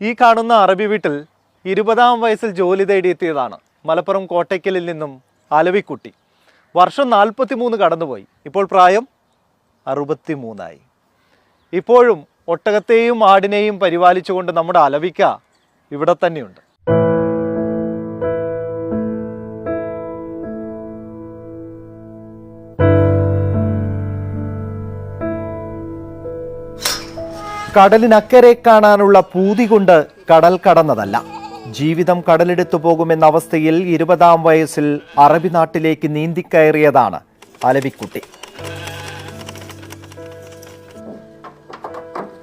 ഈ കാണുന്ന അറബി വീട്ടിൽ ഇരുപതാം വയസ്സിൽ ജോലി തേടിയെത്തിയതാണ് മലപ്പുറം കോട്ടയ്ക്കലിൽ നിന്നും അലവിക്കുട്ടി. വർഷം നാൽപ്പത്തി മൂന്ന് കടന്നുപോയി. ഇപ്പോൾ പ്രായം അറുപത്തി മൂന്നായി ഇപ്പോഴും ഒട്ടകത്തെയും ആടിനെയും പരിപാലിച്ചുകൊണ്ട് നമ്മുടെ അലവിക്ക ഇവിടെ തന്നെയുണ്ട്. കടലിനക്കരെ കാണാനുള്ള പൂതി കൊണ്ട് കടൽ കടന്നതല്ല. ജീവിതം കടലെടുത്തു പോകുമെന്ന അവസ്ഥയിൽ ഇരുപതാം വയസ്സിൽ അറബി നാട്ടിലേക്ക് നീന്തിക്കയറിയതാണ് അലവിക്കുട്ടി.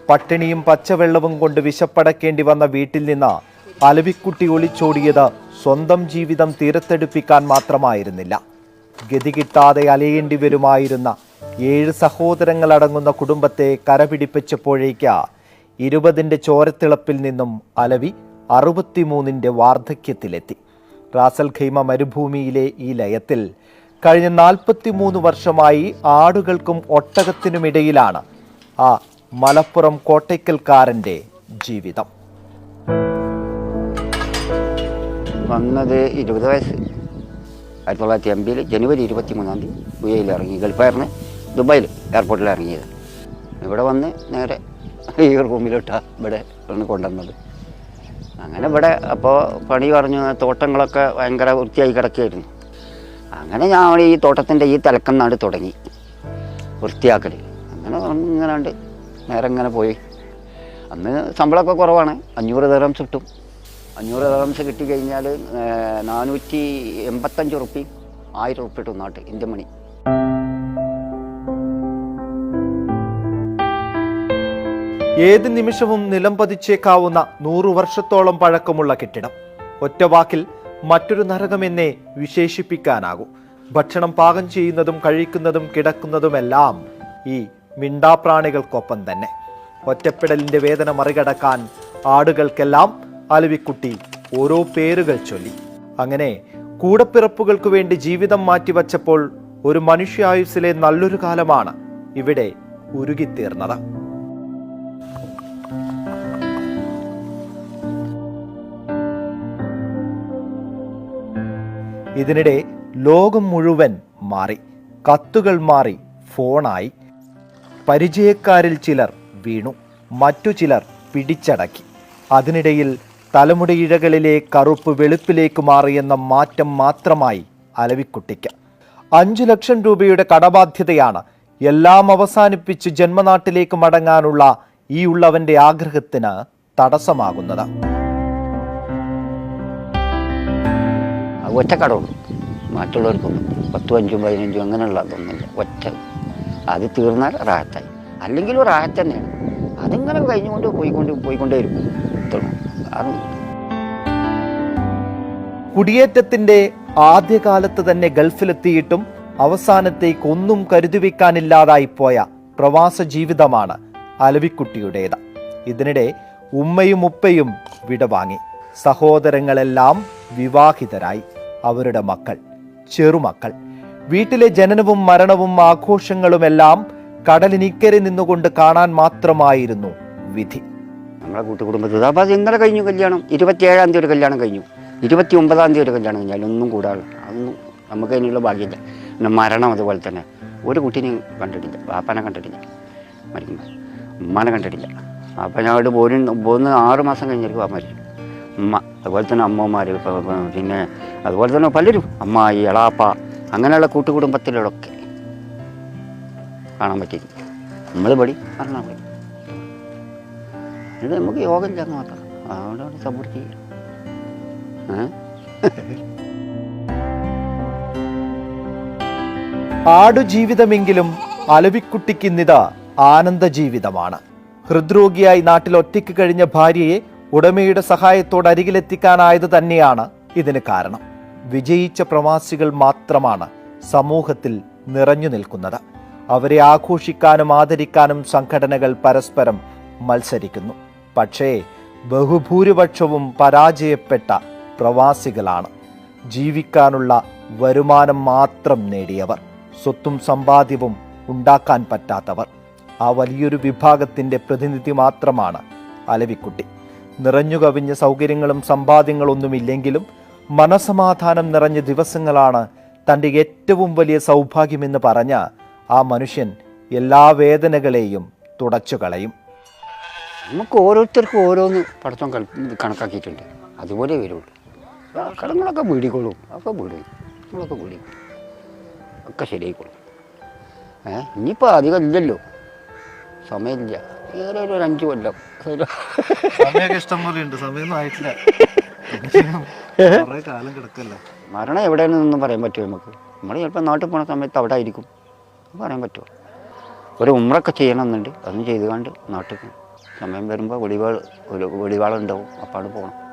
പട്ടിണിയും പച്ചവെള്ളവും കൊണ്ട് വിശപ്പടക്കേണ്ടി വന്ന വീട്ടിൽ നിന്ന് അലവിക്കുട്ടി ഒളിച്ചോടിയത് സ്വന്തം ജീവിതം തീരത്തെടുപ്പിക്കാൻ മാത്രമായിരുന്നില്ല. ഗതി കിട്ടാതെ അലയേണ്ടി വരുമായിരുന്ന ഏഴ് സഹോദരങ്ങളടങ്ങുന്ന കുടുംബത്തെ കരപിടിപ്പിച്ചപ്പോഴേക്ക് ഇരുപതിന്റെ ചോരത്തിളപ്പിൽ നിന്നും അലവി അറുപത്തിമൂന്നിന്റെ വാർദ്ധക്യത്തിലെത്തി. റാസൽ ഖൈമ മരുഭൂമിയിലെ ഈ ലയത്തിൽ കഴിഞ്ഞ നാൽപ്പത്തിമൂന്ന് വർഷമായി ആടുകൾക്കും ഒട്ടകത്തിനുമിടയിലാണ് ആ മലപ്പുറം കോട്ടയ്ക്കൽക്കാരന്റെ ജീവിതം. വന്നത് ഇരുപത് വയസ്സ്. ആയിരത്തി തൊള്ളായിരത്തി എൺപതിൽ ജനുവരി ഇരുപത്തി മൂന്നാം തീയതി യു എയിൽ ഇറങ്ങി ഗൾഫായിരുന്നു. ദുബായിൽ എയർപോർട്ടിൽ ഇറങ്ങിയത്. ഇവിടെ വന്ന് നേരെ ഈ റൂമിലോട്ടാണ് ഇവിടെ വന്ന് കൊണ്ടുവന്നത്. അങ്ങനെ ഇവിടെ അപ്പോൾ പണി പറഞ്ഞു തോട്ടങ്ങളൊക്കെ ഭയങ്കര വൃത്തിയായി കിടക്കുകയായിരുന്നു. അങ്ങനെ ഞാൻ ഈ തോട്ടത്തിന്റെ ഈ തലക്കന്നാണ്ട് തുടങ്ങി വൃത്തിയാക്കൽ അങ്ങനെ ഇങ്ങനാണ്ട് നേരെ ഇങ്ങനെ പോയി. അന്ന് ശമ്പളമൊക്കെ കുറവാണ് അഞ്ഞൂറ് ദറംസ് കിട്ടും. അഞ്ഞൂറ് ദറംസ് കിട്ടിക്കഴിഞ്ഞാൽ നാനൂറ്റി എൺപത്തഞ്ച് റുപ്പി ആയിരം റുപ്പി കിട്ടും നാട്ട് ഇന്ത്യൻ മണി. ഏത് നിമിഷവും നിലം പതിച്ചേക്കാവുന്ന നൂറു വർഷത്തോളം പഴക്കമുള്ള കെട്ടിടം. ഒറ്റവാക്കിൽ മറ്റൊരു നരകമെന്നേ വിശേഷിപ്പിക്കാനാകൂ. ഭക്ഷണം പാകം ചെയ്യുന്നതും കഴിക്കുന്നതും കിടക്കുന്നതുമെല്ലാം ഈ മിണ്ടാപ്രാണികൾക്കൊപ്പം തന്നെ. ഒറ്റപ്പെടലിന്റെ വേദന മറികടക്കാൻ ആടുകൾക്കെല്ലാം അലവിക്കുട്ടി ഓരോ പേരുകൾ ചൊല്ലി. അങ്ങനെ കൂടപ്പിറപ്പുകൾക്ക് വേണ്ടി ജീവിതം മാറ്റിവച്ചപ്പോൾ ഒരു മനുഷ്യായുസ്സിലെ നല്ലൊരു കാലമാണ് ഇവിടെ ഉരുകിത്തീർന്നത്. ഇതിനിടെ ലോകം മുഴുവൻ മാറി കത്തുകൾ മാറി ഫോണായി. പരിചയക്കാരിൽ ചിലർ വീണു മറ്റു ചിലർ പിടിച്ചടക്കി. അതിനിടയിൽ തലമുടിയിഴകളിലെ കറുപ്പ് വെളുപ്പിലേക്ക് മാറിയെന്ന മാറ്റം മാത്രമായി അലവിക്കുട്ടിക്ക്. അഞ്ചു ലക്ഷം രൂപയുടെ കടബാധ്യതയാണ് എല്ലാം അവസാനിപ്പിച്ച് ജന്മനാട്ടിലേക്ക് മടങ്ങാനുള്ള ഈ ഉള്ളവന്റെ ആഗ്രഹത്തിന് തടസ്സമാകുന്നത്. അത് ഒറ്റ കടമുള്ളൂ മറ്റുള്ളവർക്കൊന്നും പത്തും അഞ്ചും പതിനഞ്ചും അങ്ങനെയുള്ള അതൊന്നുമില്ല ഒറ്റ. അത് തീർന്നാൽ റാഹത്തായി. ഒരു റാഹത്ത് തന്നെയാണ്. അതിങ്ങനെ കഴിഞ്ഞുകൊണ്ട് പോയിക്കൊണ്ട് പോയിക്കൊണ്ടേ ഇത്രയും അത് കുടിയേറ്റത്തിന്റെ ആദ്യകാലത്ത് തന്നെ ഗൾഫിലെത്തിയിട്ടും അവസാനത്തേക്ക് ഒന്നും കരുതിവെക്കാനില്ലാതായി പോയ പ്രവാസ ജീവിതമാണ് അലവിക്കുട്ടിയുടേത്. ഇതിനിടെ ഉമ്മയും ഉപ്പയും വിടവാങ്ങി. സഹോദരങ്ങളെല്ലാം വിവാഹിതരായി. അവരുടെ മക്കൾ ചെറുമക്കൾ. വീട്ടിലെ ജനനവും മരണവും ആഘോഷങ്ങളുമെല്ലാം കടലിനിക്കരെ നിന്നുകൊണ്ട് കാണാൻ മാത്രമായിരുന്നു വിധി. ഞങ്ങളെ കൂട്ടുകുടുംബത്തിൽ അപ്പോൾ ഇന്നലെ കഴിഞ്ഞു കല്യാണം. ഇരുപത്തിയേഴാം തീയതി ഒരു കല്യാണം കഴിഞ്ഞു. ഇരുപത്തി ഒമ്പതാം തീയതി ഒരു കല്യാണം കഴിഞ്ഞാൽ ഒന്നും കൂടാതെ അതൊന്നും നമുക്ക് അതിനുള്ള ഭാഗ്യമില്ല. പിന്നെ മരണം അതുപോലെ തന്നെ. ഒരു കുട്ടീനെയും കണ്ടിട്ടില്ല വാപ്പാനെ കണ്ടിട്ടില്ല. മരിക്കുമ്പോൾ ഉമ്മാനെ കണ്ടിട്ടില്ല. അപ്പം അവിടെ പോരും പോകുന്ന ആറ് മാസം കഴിഞ്ഞായിരിക്കും ആ മരിച്ചു. ഉമ്മ അതുപോലെ തന്നെ അമ്മമാർ പിന്നെ അതുപോലെ തന്നെ പലരും അമ്മായി എളാപ്പ അങ്ങനെയുള്ള കൂട്ടുകുടുംബത്തിലൊക്കെ കാണാൻ പറ്റി നമ്മൾ പടി മരണം പോയി എന്നിട്ട് നമുക്ക് യോഗം ചെന്ന് മാത്രം. അതുകൊണ്ടാണ് സപ്പോർട്ട് ചെയ്യുക ആടുജീവിതമെങ്കിലും അലവിക്കുട്ടിക്കിന്നിത് ആനന്ദ ജീവിതമാണ് ഹൃദ്രോഗിയായി നാട്ടിൽ ഒറ്റയ്ക്ക് കഴിഞ്ഞ ഭാര്യയെ ഉടമയുടെ സഹായത്തോട് അരികിലെത്തിക്കാനായത് തന്നെയാണ് ഇതിന് കാരണം. വിജയിച്ച പ്രവാസികൾ മാത്രമാണ് സമൂഹത്തിൽ നിറഞ്ഞു നിൽക്കുന്നത്. അവരെ ആഘോഷിക്കാനും ആദരിക്കാനും സംഘടനകൾ പരസ്പരം മത്സരിക്കുന്നു. പക്ഷേ ബഹുഭൂരിപക്ഷവും പരാജയപ്പെട്ട പ്രവാസികളാണ്. ജീവിക്കാനുള്ള വരുമാനം മാത്രം നേടിയവർ സ്വത്തും സമ്പാദ്യവും ഉണ്ടാക്കാൻ പറ്റാത്തവർ. ആ വലിയൊരു വിഭാഗത്തിന്റെ പ്രതിനിധി മാത്രമാണ് അലവിക്കുട്ടി. നിറഞ്ഞുകവിഞ്ഞ സൗകര്യങ്ങളും സമ്പാദ്യങ്ങളൊന്നുമില്ലെങ്കിലും മനസമാധാനം നിറഞ്ഞ ദിവസങ്ങളാണ് തന്റെ ഏറ്റവും വലിയ സൗഭാഗ്യമെന്ന് പറഞ്ഞ ആ മനുഷ്യൻ എല്ലാ വേദനകളെയും തുടച്ചു കളയും നമുക്ക് ഓരോരുത്തർക്കും ഓരോന്ന് പഠിത്തം കണക്കാക്കിയിട്ടുണ്ട്. അതുപോലെ വരുള്ളൂ. കടങ്ങളൊക്കെ വീടിക്കോളും ഒക്കെ വീടും ഒക്കെ ശരിയായിക്കോളും. ഏ ഇനിയിപ്പോൾ അധികം ഇല്ലല്ലോ. സമയമില്ല. ഏറെ ഒരു അഞ്ച് കൊല്ലം. സമയമൊക്കെ ഇഷ്ടം പോലെ ഉണ്ട്. സമയമൊന്നും ആയിട്ടില്ല. കുറേ കാലം കിടക്കല്ലേ. മരണം എവിടെയാണെന്നൊന്നും പറയാൻ പറ്റുമോ നമുക്ക്? നമ്മൾ ചിലപ്പോൾ നാട്ടിൽ പോണ സമയത്ത് അവിടെ ആയിരിക്കും. പറയാൻ പറ്റുമോ? ഒരു ഉമ്രൊക്കെ ചെയ്യണമെന്നുണ്ട് അതും ചെയ്തുകൊണ്ട് നാട്ടിൽ സമയം വരുമ്പോൾ വെളിവാൾ ഒരു വെളിവാളുണ്ടാവും അപ്പാട് പോകണം